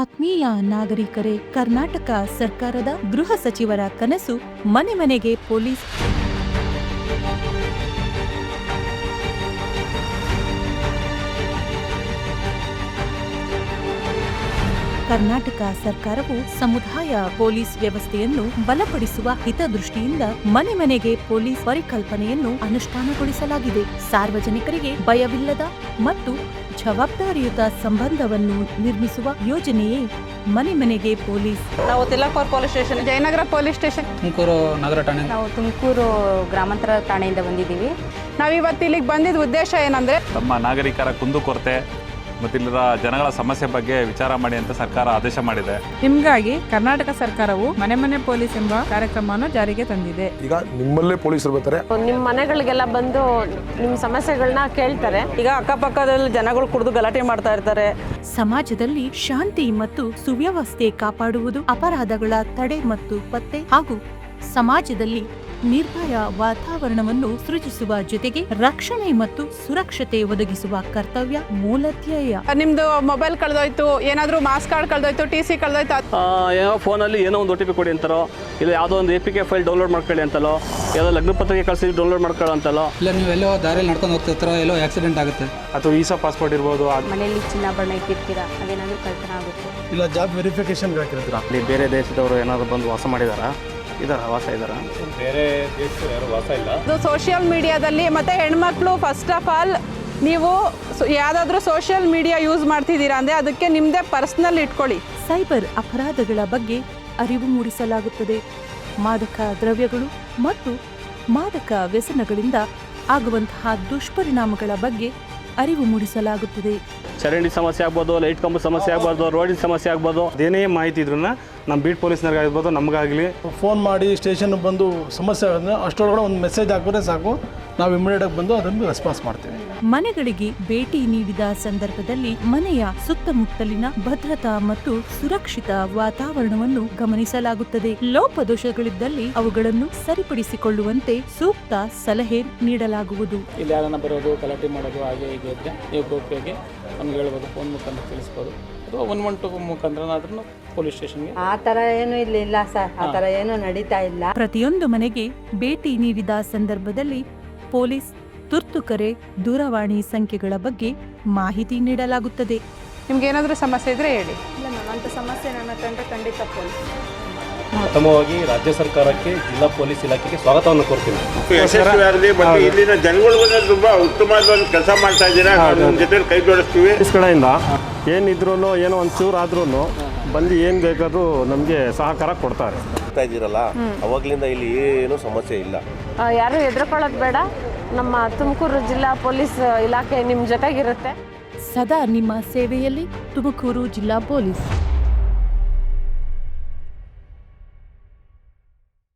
ಆತ್ಮೀಯ ನಾಗರಿಕರೇ, ಕರ್ನಾಟಕ ಸರ್ಕಾರದ ಗೃಹ ಸಚಿವರ ಕನಸು ಮನೆ ಮನೆಗೆ ಪೊಲೀಸ್ ಕರ್ನಾಟಕ ಸರ್ಕಾರವು ಸಮುದಾಯ ಪೊಲೀಸ್ ವ್ಯವಸ್ಥೆಯನ್ನು ಬಲಪಡಿಸುವ ಹಿತದೃಷ್ಟಿಯಿಂದ ಮನೆ ಮನೆಗೆ ಪೊಲೀಸ್ ಪರಿಕಲ್ಪನೆಯನ್ನು ಅನುಷ್ಠಾನಗೊಳಿಸಲಾಗಿದೆ. ಸಾರ್ವಜನಿಕರಿಗೆ ಭಯವಿಲ್ಲದ ಮತ್ತು ಜವಾಬ್ದಾರಿಯುತ ಸಂಬಂಧವನ್ನು ನಿರ್ಮಿಸುವ ಯೋಜನೆಯೇ ಮನೆ ಮನೆಗೆ ಪೊಲೀಸ್. ನಾವು Tilakpur police station. Jayanagar police station. Tumakuru ನಗರ ಠಾಣೆ. ನಾವು ತುಮಕೂರು ಗ್ರಾಮಾಂತರ ಠಾಣೆಯಿಂದ ಬಂದಿದ್ದೀವಿ. ನಾವಿವತ್ತು ಇಲ್ಲಿಗೆ ಬಂದಿದ್ದ ಉದ್ದೇಶ ಏನಂದ್ರೆ ನಮ್ಮ ನಾಗರಿಕರ ಕುಂದುಕೊರತೆ ಮತ್ತು ಇಲ್ಲಿನ ಜನಗಳ ಸಮಸ್ಯೆ ಬಗ್ಗೆ ವಿಚಾರ ಮಾಡಿ ಅಂತ ಸರ್ಕಾರ ಆದೇಶ ಮಾಡಿದೆ. ನಿಮ್ಗಾಗಿ ಕರ್ನಾಟಕ ಸರ್ಕಾರವು ಮನೆ ಮನೆ ಪೊಲೀಸ್ ಎಂಬ ಕಾರ್ಯಕ್ರಮವನ್ನು ಜಾರಿಗೆ ತಂದಿದೆ. ಈಗ ನಿಮ್ಮಲ್ಲೇ ಪೊಲೀಸರು ಬರ್ತಾರೆ. ನಿಮ್ಮ ಮನೆಗಳಿಗೆಲ್ಲ ಬಂದು ನಿಮ್ಮ ಸಮಸ್ಯೆಗಳನ್ನ ಕೇಳ್ತಾರೆ. ಈಗ ಅಕ್ಕಪಕ್ಕದಲ್ಲಿ ಜನಗಳು ಕುಡಿದು ಗಲಾಟೆ ಮಾಡ್ತಾ ಇರ್ತಾರೆ. ಸಮಾಜದಲ್ಲಿ ಶಾಂತಿ ಮತ್ತು ಸುವ್ಯವಸ್ಥೆ ಕಾಪಾಡುವುದು ಅಪರಾಧಗಳ ತಡೆ ಮತ್ತು ಪತ್ತೆ ಹಾಗೂ ಸಮಾಜದಲ್ಲಿ ನಿರ್ಭಯ ವಾತಾವರಣವನ್ನು ಸೃಜಿಸುವ ಜೊತೆಗೆ ರಕ್ಷಣೆ ಮತ್ತು ಸುರಕ್ಷತೆ ಒದಗಿಸುವ ಕರ್ತವ್ಯ ಮೂಲಧ್ಯೇಯ. ನಿಮ್ದು ಮೊಬೈಲ್ ಕಳೆದೋಯ್ತು ಏನಾದರೂ ಮಾಸ್ಕ್ ಕಾರ್ಡ್ ಕಳೆದೋಯ್ತು ಟಿ ಸಿ ಕಳೆದೋಯ್ತು ಅದ್- ಆ, ಏನೋ ಫೋನಲ್ಲಿ ಏನೋ ಒಂದು ಒ ಟಿ ಪಿ ಕೊಡಿ ಅಂತಾರೋ ಇಲ್ಲ ಯಾವುದೋ ಒಂದು A P K file download ಮಾಡ್ಕೊಳ್ಳಿ ಅಂತಲೋ ಯಾವುದೋ ಲಗ್ನ ಪತ್ರಿಕೆ ಕಳಿಸಿ ಡೌನ್ಲೋಡ್ ಮಾಡ್ಕೊಳ್ಳೋ ಅಂತಲೋ. ಇಲ್ಲ ನೀವು ಎಲ್ಲೋ ದಾರಿಯಲ್ಲಿ ನಡ್ಕೊಂಡು ಹೋಗ್ತಿರ್ತಾರೋ ಎಲ್ಲೋ ಆಕ್ಸಿಡೆಂಟ್ ಆಗುತ್ತೆ. ಅಥವಾ ವೀಸಾ ಪಾಸ್ಪೋರ್ಟ್ ಇರ್ಬೋದು ಮನೆಯಲ್ಲಿ ಚಿನ್ನಾಭರಣ ಇಟ್ಟಿರ್ತೀರಾ ಅದೇನಾದರೂ ಕಳ್ತನ ಆಗುತ್ತೆ. ಇಲ್ಲ ಜಾಬ್ ವೆರಿಫಿಕೇಶನ್ ಹಾಕಿರ್ತೀರ ಅಲ್ಲಿ ಬೇರೆ ದೇಶದವರು ಏನಾದ್ರು ಬಂದು ವಾಸ ಮಾಡಿದಾರಾ? ಇದಾರ ವಾಸ ಇದಾರ? ಇದು ಸೋಷಿಯಲ್ ಮೀಡಿಯಾದಲ್ಲಿ ಮತ್ತೆ ಹೆಣ್ಮಕ್ಳು ಫಸ್ಟ್ ಆಫ್ ಆಲ್ ನೀವು ಯಾವುದಾದ್ರೂ ಸೋಷಿಯಲ್ ಮೀಡಿಯಾ ಯೂಸ್ ಮಾಡ್ತಿದ್ದೀರಾ ಅಂದರೆ ಅದಕ್ಕೆ ನಿಮ್ಮದೇ ಪರ್ಸ್ನಲ್ ಇಟ್ಕೊಳ್ಳಿ. ಸೈಬರ್ ಅಪರಾಧಗಳ ಬಗ್ಗೆ ಅರಿವು ಮೂಡಿಸಲಾಗುತ್ತದೆ. ಮಾದಕ ದ್ರವ್ಯಗಳು ಮತ್ತು ಮಾದಕ ವ್ಯಸನಗಳಿಂದ ಆಗುವಂತಹ ದುಷ್ಪರಿಣಾಮಗಳ ಬಗ್ಗೆ ಅರಿವು ಮೂಡಿಸಲಾಗುತ್ತದೆ. ಚರಂಡಿ ಸಮಸ್ಯೆ ಆಗ್ಬೋದು ಲೈಟ್ ಕಂಬ ಸಮಸ್ಯೆ ಆಗ್ಬೋದು ರೋಡಿನ ಸಮಸ್ಯೆ ಆಗ್ಬೋದು ಅದೇನೇ ಮಾಹಿತಿ ಇದ್ರೂ ನಮ್ಮ ಬೀಟ್ ಪೊಲೀಸ್ನವ್ರಿಗಾಗಿರ್ಬೋದು ನಮಗಾಗಲಿ. ಫೋನ್ ಮಾಡಿ ಸ್ಟೇಷನ್ ಬಂದು ಸಮಸ್ಯೆ ಆಗೋದ್ರೆ ಅಷ್ಟರೊಳಗಡೆ ಒಂದು ಮೆಸೇಜ್ ಹಾಕಿದ್ರೆ ಸಾಕು. ನಾವು ಇಮಿಡಿಯೇಟಾಗಿ ಬಂದು ಅದನ್ನು ರೆಸ್ಪಾನ್ಸ್ ಮಾಡ್ತೀವಿ. ಮನೆಗಳಿಗೆ ಭೇಟಿ ನೀಡಿದ ಸಂದರ್ಭದಲ್ಲಿ ಮನೆಯ ಸುತ್ತಮುತ್ತಲಿನ ಭದ್ರತಾ ಮತ್ತು ಸುರಕ್ಷಿತ ವಾತಾವರಣವನ್ನು ಗಮನಿಸಲಾಗುತ್ತದೆ. ಲೋಪದೋಷಗಳಿದ್ದಲ್ಲಿ ಅವುಗಳನ್ನು ಸರಿಪಡಿಸಿಕೊಳ್ಳುವಂತೆ ಸೂಕ್ತ ಸಲಹೆ ನೀಡಲಾಗುವುದು. ಇಲ್ಲಿ ಯಾರನ್ನ ಬರೋದು ಗಲಾಟೆ ಮಾಡೋದು ಹಾಗೆ ಹೀಗೆ ಇದ್ರೆ ನಮ್ಗೆ ಹೇಳ್ಬೋದು ಫೋನ್ ಮುಖಾಂತರ ತಿಳಿಸ್ಬೋದು. ಅಥವಾ ಒನ್ ಒನ್ ಟು ಮುಖಾಂತರನಾದ್ರೂ ಪೊಲೀಸ್ ಸ್ಟೇಷನ್ಗೆ ಆ ಥರ ಏನು ಇಲ್ಲಿ ಇಲ್ಲ ಸರ್. ಆ ಥರ ಏನು ನಡೀತಾ ಇಲ್ಲ. ಪ್ರತಿಯೊಂದು ಮನೆಗೆ ಭೇಟಿ ನೀಡಿದ ಸಂದರ್ಭದಲ್ಲಿ ಪೊಲೀಸ್ ತುರ್ತು ಕರೆ ದೂರವಾಣಿ ಸಂಖ್ಯೆಗಳ ಬಗ್ಗೆ ಮಾಹಿತಿ ನೀಡಲಾಗುತ್ತದೆ. ನಿಮ್ಗೆ ಏನಾದರೂ ಸಮಸ್ಯೆ ಇದ್ರೆ ಹೇಳಿ. ಇಲ್ಲ ಅಂತ ಸಮಸ್ಯೆ ನನ್ನ ಕಂಡ್ರೆ ಖಂಡಿತ ಪೊಲೀಸ್. ಪ್ರಥಮವಾಗಿ ರಾಜ್ಯ ಸರ್ಕಾರಕ್ಕೆ ಜಿಲ್ಲಾ ಪೊಲೀಸ್ ಇಲಾಖೆಗೆ ಸ್ವಾಗತವನ್ನು ಕೋರ್ತೀನಿ. ಯಶಸ್ವಿಯಾಗಲಿ ಮತ್ತು ಇಲ್ಲಿನ ಜನಗಳಿಗೂ ತುಂಬಾ ಉತ್ತಮವಾದ ಒಂದು ಕೆಲಸ ಮಾಡ್ತಾ ಇದ್ದೀರಾ? ನಿಮ್ಮ ಜೊತೆ ಕೈ ಜೋಡಿಸ್ತೀವಿ. ಕಡೆಯಿಂದ ಏನಿದ್ರು ಏನೋ ಒಂದು ಚೂರು ಆದ್ರೂ ಬಂದು ಏನು ಬೇಕಾದರೂ ನಮಗೆ ಸಹಕಾರ ಕೊಡ್ತಾರೆ. ಮಾಡ್ತಾ ಇದ್ದೀರಲ್ಲ ಅವಾಗ್ಲಿಂದ ಇಲ್ಲಿ ಏನು ಸಮಸ್ಯೆ ಇಲ್ಲ. ಯಾರು ಹೆದರ್ಕೊಳ್ಳೋದು ಬೇಡ. ನಮ್ಮ ತುಮಕೂರು ಜಿಲ್ಲಾ ಪೊಲೀಸ್ ಇಲಾಖೆ ನಿಮ್ಮ ಜೊತೆಗಿರುತ್ತೆ. ಸದಾ ನಿಮ್ಮ ಸೇವೆಯಲ್ಲಿ ತುಮಕೂರು ಜಿಲ್ಲಾ ಪೊಲೀಸ್.